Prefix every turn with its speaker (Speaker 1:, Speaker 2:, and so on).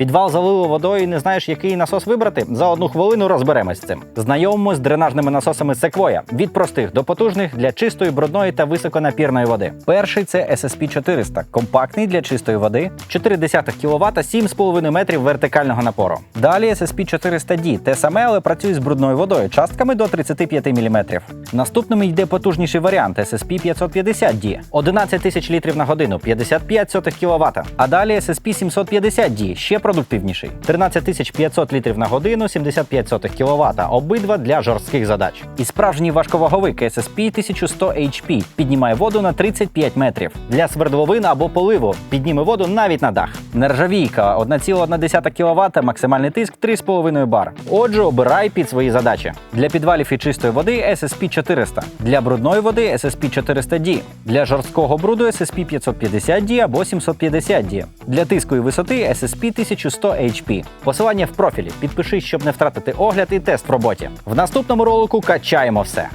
Speaker 1: Підвал залило водою і не знаєш, який насос вибрати? За одну хвилину розберемось з цим. Знайомимось з дренажними насосами Sequoia. від простих до потужних для чистої, брудної та високонапірної води. Перший це SSP 400, компактний для чистої води, 0,4 кВт, 7,5 метрів вертикального напору. Далі SSP 400D, те саме, але працює з брудною водою, частками до 35 мм. Наступним йде потужніший варіант SSP 550D, 11 тисяч літрів на годину, 55 кВт. А далі SSP 750D, ще продуктивніший, 13 500 літрів на годину, 75 кВт, обидва для жорстких задач. І справжній важковаговик SSP 1100 HP піднімає воду на 35 метрів. Для свердловин або поливу підніме воду навіть на дах. Нержавійка 1,1 кВт, максимальний тиск 3,5 бар. Отже, обирай під свої задачі. Для підвалів і чистої води SSP 400, для брудної води SSP 400D, для жорсткого бруду SSP 550D або 750D, для тиску і висоти SSP 1100 HP. Посилання в профілі. Підпишись, щоб не втратити огляд і тест в роботі. В наступному ролику качаємо все.